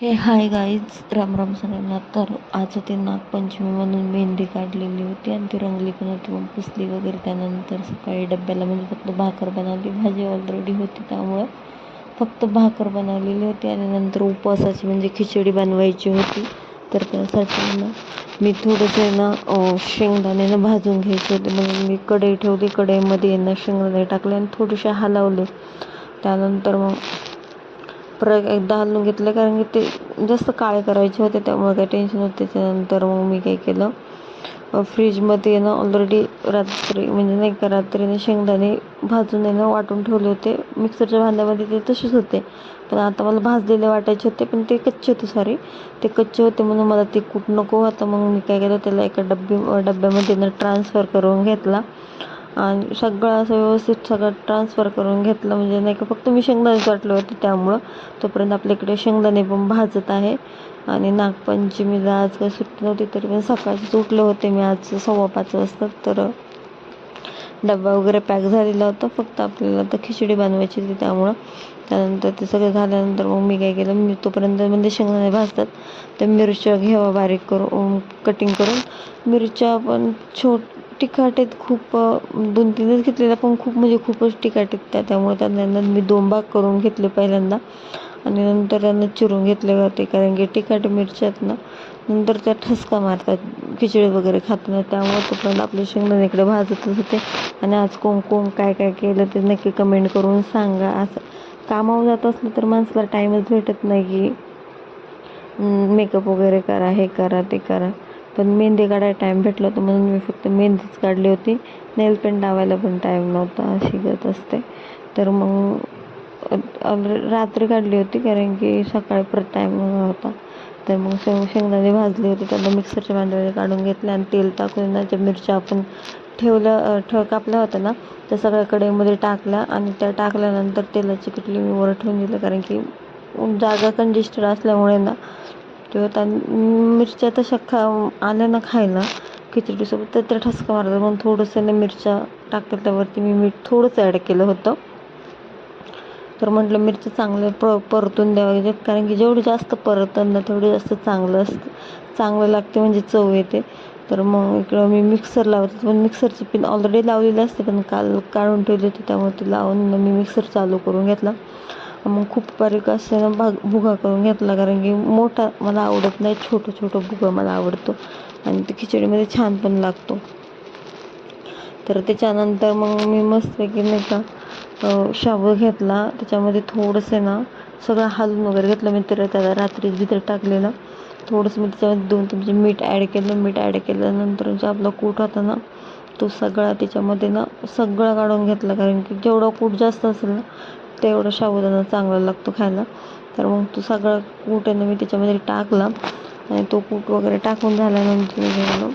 हे hi guys Ram Ram सगळ्यांना तर आज होती नागपंचमी म्हणून मेहंदी काढलेली होती आणि ती रंगली पण होती मग पुसली वगैरे. त्यानंतर सकाळी डब्याला म्हणजे फक्त भाकर बनवली भाजी ऑलरेडी होती त्यामुळं फक्त भाकर बनवलेली होती आणि नंतर उपवासाची म्हणजे खिचडी बनवायची होती. तर त्यासाठी ना मी थोडंसं ना शेंगदाण्यानं भाजून घ्यायचे होते. म्हणून मी कढई ठेवली कढईमध्ये ना शेंगदाणे टाकले आणि थोडेसे हलवले. त्यानंतर मग प्र एकदा हलवून घेतलं कारण की ते जास्त काळे करायचे होते त्यामुळे काही टेन्शन होते त्याच्यानंतर मग मी काय केलं फ्रीजमध्ये ना ऑलरेडी रात्री म्हणजे नाही का रात्रीने शेंगदाणे भाजून आहे ना वाटून ठेवले होते. मिक्सरच्या भांड्यामध्ये ते तसेच होते. पण आता मला भाजलेले वाटायचे होते पण ते कच्चे होते सॉरी ते कच्चे होते म्हणून मला ते कूट नको आता मग मी काय केलं त्याला एका डब्बी डब्यामध्ये ना ट्रान्सफर करून घेतला. आणि सगळं असं व्यवस्थित सगळं ट्रान्सफर करून घेतलं. म्हणजे नाही का फक्त मी शेंगदाणे वाटले होते त्यामुळं. तोपर्यंत आपल्या इकडे शेंगदाणे पण भाजत आहे. आणि नागपंचमीला आज काही सुट्टी नव्हती तरी पण सकाळचीच उठले होते मी आज सव्वा पाच वाजता. तर डबा वगैरे पॅक झालेला होता. फक्त आपल्याला तर खिचडी बनवायची होती त्यामुळं. त्यानंतर ते सगळं झाल्यानंतर मग मी काय केलं मी तोपर्यंत म्हणजे शेंगदाणे भाजतात. तर मिरच्या घ्यावा बारीक करून कटिंग करून. मिरच्या पण छोट तिखट आहेत खूप दोन तीनच घेतलेल्या पण खूप म्हणजे खूपच तिखाट आहेत त्या त्यामुळे त्यांना मी दोन भाग करून घेतले पहिल्यांदा. आणि नंतर त्यांना चिरून घेतले जाते कारण की तिखाट मिरच्या आहेत ना नंतर त्या ठसका मारतात खिचडी वगैरे खाताना. त्यामुळे तोपर्यंत आपले शेंगदाणे इकडे भाजतच होते आणि आज कोण कोण काय काय केलं ते नक्की कमेंट करून सांगा. असं कामावर जात असलं तर माणसाला टाईमच भेटत नाही की मेकअप वगैरे करा हे करा ते करा. पण मेहंदी काढायला टाईम भेटला होता म्हणून मी फक्त मेहंदीच काढली होती. नेल पेंट लावायला पण टाईम नव्हता अशी गत असते. तर मग रात्री काढली होती कारण की सकाळी परत टाईम होता तर मग शेंग शेंगदाणे भाजले होते त्यांना मिक्सरच्या भांड्यामध्ये काढून घेतले आणि तेल टाकून ना ज्या मिरच्या आपण ठेवल्या ठेव कापल्या होत्या ना त्या सगळ्या कढईमध्ये टाकल्या आणि त्या टाकल्यानंतर तेलाची किटली मी वर ठेवून दिलं कारण की जागा कंजेस्टेड असल्यामुळे ना किंवा त्या मिरच्या तशा खा आल्या ना खायला खिचडीसोबत. तर त्या ठसका मारतात. म्हणून थोडंसं ना मिरच्या टाकतात. त्यावरती मी मीठ थोडंसं ॲड केलं होतं. तर म्हटलं मिरची चांगले प परतून द्यावं कारण की जेवढी जास्त परतन ना तेवढं जास्त चांगलं असतं. चांगलं लागते म्हणजे चव येते. तर मग इकडं मी मिक्सर लावते. पण मिक्सरची पिन ऑलरेडी लावलेली असते. पण काल काढून ठेवली होती. त्यामुळे ती लावून मी मिक्सर चालू करून घेतला. मग खूप बारीक असं ना भाग भुगा करून घेतला. कारण की मोठा मला आवडत नाही छोटं छोटं भुगा मला आवडतो. आणि ते खिचडीमध्ये छान पण लागतो. तर त्याच्यानंतर मग मी मस्तपैकी नाही का शाबू घेतला. त्याच्यामध्ये थोडंसं ना सगळं हालून वगैरे घेतलं. मी तर त्याला रात्री भितर टाकलेलं. थोडंसं मी त्याच्यामध्ये दोन तुमचे म्हणजे मीठ ॲड केलं. मीठ ॲड केल्यानंतर जो आपला कूट होता ना तो सगळा त्याच्यामध्ये ना सगळं काढून घेतला. कारण की जेवढा कूट जास्त असेल ना तेवढं साबुदाणा चांगला लागतो खायला. तर मग तो सगळा कूट आहे ना मी त्याच्यामध्ये टाकला आणि तो कूट वगैरे टाकून झाल्यानंतर मी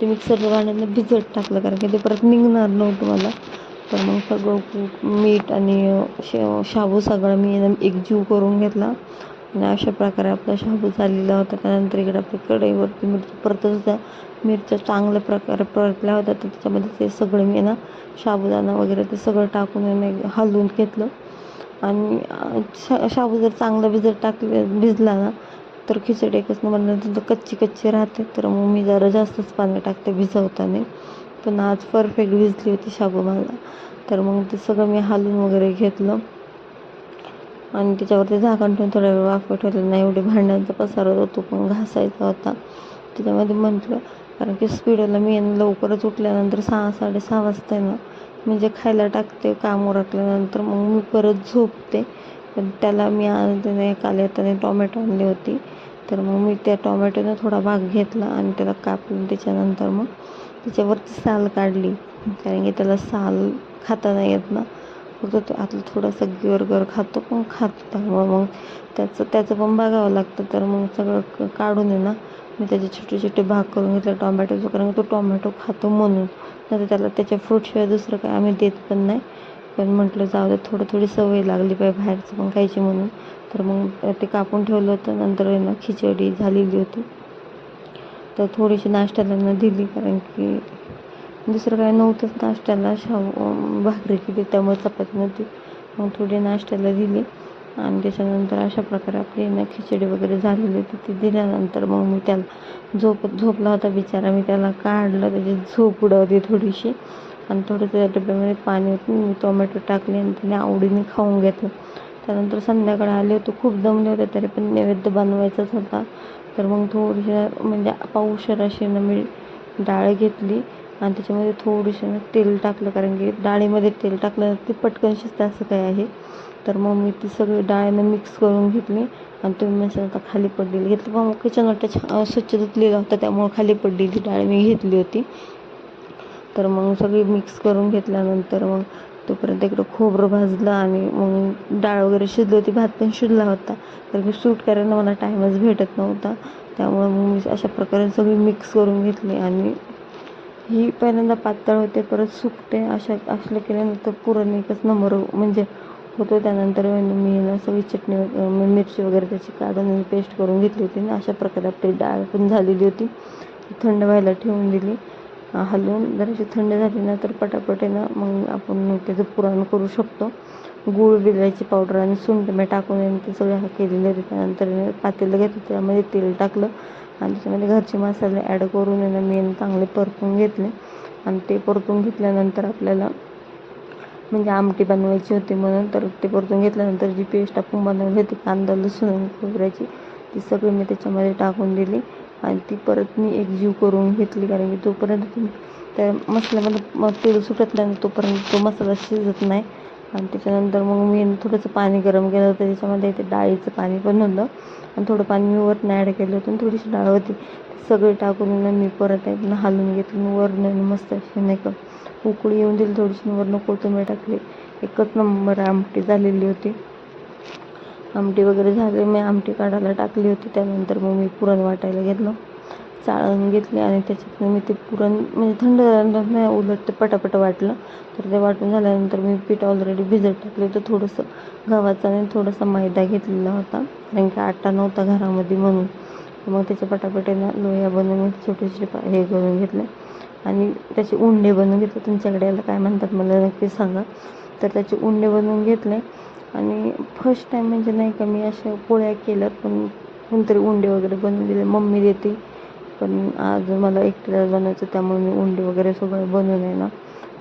ते मिक्सरच्या भांड्यानं भिजत टाकलं कारण की ते परत निघणार नव्हतं मला. तर मग सगळं कूट मीठ आणि शाबू सगळं मी एकजीव करून घेतला. आणि अशा प्रकारे आपला शाबू झालेला होता. त्यानंतर इकडे आपल्या कढईवरती मिरची परतच होत्या मिरच्या चांगल्या प्रकारे परतल्या होत्या तर त्याच्यामध्ये ते सगळं मी ना शाबुदाणा वगैरे ते सगळं टाकून हलवून घेतलं. आणि शा शाबू जर चांगला भिजत टाकले भिजला ना तर खिचडी एकच नंबर कच्ची कच्ची राहते. तर मग मी जरा जास्तच पाणी टाकते भिजवताना. पण आज परफेक्ट भिजली होती शाबू मला. तर मग ते सगळं मी हलून वगैरे घेतलं. आणि त्याच्यावरती झाकण ठेवून थोडा वेळ वाफ ठेवलं नाही एवढे भांड्यांचा पसार होता तो पण घासायचा होता. त्याच्यामध्ये म्हटलं कारण की स्पीडला मी लवकरच उठल्यानंतर सहा साडेसहा वाजता ना म्हणजे खायला टाकते काम उरकल्यानंतर मग मी परत झोपते. पण त्याला मी आज काल येताना टॉमॅटो आणली होती. तर मग मी त्या टॉमॅटोनं थोडा भाग घेतला आणि त्याला कापलं त्याच्यानंतर मग त्याच्यावरती साल काढली. कारण की त्याला साल खाता नाही येत ना. फक्त तो आतलं थोडासा गर खातो पण खातो त्यामुळं मग त्याचं त्याचं पण बघावं लागतं. तर मग सगळं काढून आहे ना मी त्याचे छोटे छोटे भाग करून घेतले. टोमॅटोचं कारण तो टोमॅटो खातो म्हणून. नाही त्याला त्याच्या फ्रूटशिवाय दुसरं काय आम्ही देत पण नाही. पण म्हटलं जाऊ दे थोडं थोडी सवय लागली पाहिजे बाहेरचं पण खायची म्हणून. तर मग ते कापून ठेवलं होतं. नंतर ना खिचडी झालेली होती. तर थोडीशी नाश्त्याला दिली कारण की दुसरं काय नव्हतंच. नाश्त्याला शाव भाकरी केली त्यामुळे चपाती नव्हती. मग थोडी नाश्त्याला दिली. आणि त्याच्यानंतर अशा प्रकारे आपली ना खिचडी वगैरे झालेली होती ती दिल्यानंतर मग मी त्याला झोप झोपला होता बिचारा. मी त्याला काढलं त्याची झोप उडवली थोडीशी. आणि थोडंसं त्या डब्यामध्ये पाणी होतं. मी टोमॅटो टाकले आणि त्याने आवडीने खाऊन घेतलं. त्यानंतर संध्याकाळी आले होते. खूप दमले होते तरी पण नैवेद्य बनवायचाच होता. तर मग थोडीशी म्हणजे पावशर अशी ना मी डाळ घेतली. आणि त्याच्यामध्ये थोडीशी तेल टाकलं कारण की डाळीमध्ये तेल टाकलं ते पटकन शिजतं असं काय आहे. तर मग मी ती सगळी डाळीनं मिक्स करून घेतली आणि तुम्ही म्हणशाल आता खाली पडलेली घेतली. पण मग किचन वाटा स्वच्छ धुतलेला होता त्यामुळे खाली पडलेली डाळ मी घेतली होती. तर मग सगळी मिक्स करून घेतल्यानंतर मग तोपर्यंत इकडं खोबरं भाजलं आणि मग डाळ वगैरे शिजली होती भात पण शिजला होता. कारण की सूट करायला मला टाईमच भेटत नव्हता. त्यामुळे मग मी अशा प्रकारे सगळी मिक्स करून घेतली आणि ही पहिल्यांदा पातळ होते परत सुकते अशा असलं केल्यानंतर पुरण एकच नंबर म्हणजे होतो. त्यानंतर मी ना सगळी चटणी मिरची वगैरे त्याची काढून पेस्ट करून घेतली होती ना अशा प्रकारे आपली डाळ पण झालेली होती. थंड व्हायला ठेवून दिली. हलवून जराशी थंड झाली ना तर पटापट ना मग आपण त्याचं पुरण करू शकतो. गूळ विलायची पावडर आणि सुंठ मी टाकून ते सगळं केलेले होते त्यानंतर आहे घेत पातेलं घेतलं त्यामध्ये तेल टाकलं. आणि त्याच्यामध्ये घरचे मसाले ॲड करून आहे ना मी चांगले परतून घेतले. आणि ते परतून घेतल्यानंतर आपल्याला म्हणजे आमटी बनवायची होती म्हणून तर ते परतून घेतल्यानंतर जी पेस्ट आपण बनवली होती कांदा लसूण आणि खोबऱ्याची ती सगळी मी त्याच्यामध्ये टाकून दिली. आणि ती परत मी एकजीव करून घेतली कारण की तोपर्यंत तुम्ही त्या मसाल्यामध्ये तेल सुटत नाही तोपर्यंत तो मसाला शिजत नाही. आणि त्याच्यानंतर मग मी थोडंसं पाणी गरम केलं होतं त्याच्यामध्ये ते डाळीचं पाणी पण होतं. आणि थोडं पाणी मी वरनं ॲड केलं होतं आणि थोडीशी डाळ होती. सगळी टाकून मी परत एकदा हालून घेतलं. वरनं मस्त अशी नाही का उकळी येऊन दिली थोडीशी वरनं कोथिंबीर टाकली. एकच नंबर आमटी झालेली होती. आमटी वगैरे झाली मी आमटी काढायला टाकली होती. त्यानंतर मग मी पुरण वाटायला घेतलं. चाळून घेतले आणि त्याच्यातनं मी ते पुरण म्हणजे थंड नाही उलट ते पटापट वाटलं. तर ते वाटून झाल्यानंतर मी पीठ ऑलरेडी भिजत टाकलं होतं थोडंसं. गव्हाचा आणि थोडासा मैदा घेतलेला होता. कारण की आटा नव्हता घरामध्ये म्हणून. मग त्याच्या पटापट लोया बनवून मी छोटे छोटे हे करून घेतले. आणि त्याचे उंडे बनवून घेतले. तुमच्याकडे याला काय म्हणतात मला नक्की सांगा. तर त्याचे उंडे बनवून घेतले. आणि फर्स्ट टाईम म्हणजे नाही का मी अशा पोळ्या केल्यात. पण कोणतरी उंडे वगैरे बनवून दिले. मम्मी देते. पण आज मला एकट्याला बनवायचं त्यामुळे मी उंडी वगैरे सगळं बनवून आहे ना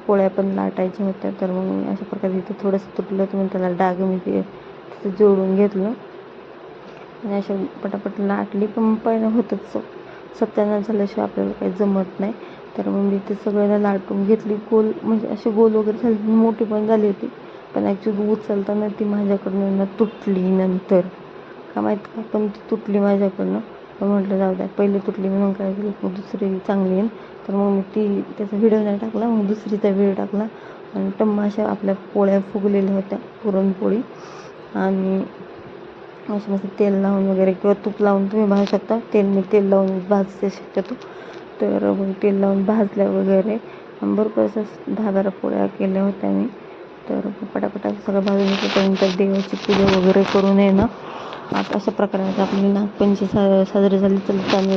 पोळ्या पण लाटायच्या होत्या तर मग मी अशा प्रकारे इथे थोडंसं तुटलं तर मग त्याला डाग मी ते तिथं जोडून घेतलं. आणि अशा पटापट लाटली पण पहिलं होतंच. सत्यानं झाल्याशिवाय आपल्याला काही जमत नाही. तर मग मी ते सगळ्यांना लाटून घेतली. गोल म्हणजे अशी गोल वगैरे झाली मोठी पण झाली होती. पण ॲक्च्युली उचलताना ती माझ्याकडनं तुटली नंतर. का माहीत का? पण ती तुटली माझ्याकडनं. पण म्हटलं जाऊ द्या. पहिले तुटली म्हणून काय केली? मग दुसरी चांगली येईल तर मग मी ती त्याचा व्हिडिओ नाही टाकला मग दुसरीचा व्हिडिओ टाकला. आणि टम्माशा आपल्या पोळ्या फुगलेल्या होत्या पुरणपोळी. आणि असं मस्त तेल लावून वगैरे किंवा तूप लावून तुम्ही भाजू शकता. तेल मी तेल लावून भाजते शक्यतो. तर मग तेल लावून भाजल्या वगैरे. भरपूर असं दहा बारा पोळ्या केल्या होत्या मी. तर पटापटा सगळं भाजून घेतलं. त्यानंतर देवाची पूजा वगैरे करून आहे अशा प्रकारे आपली नागपंचमी सा साजरी झाली तर चांगली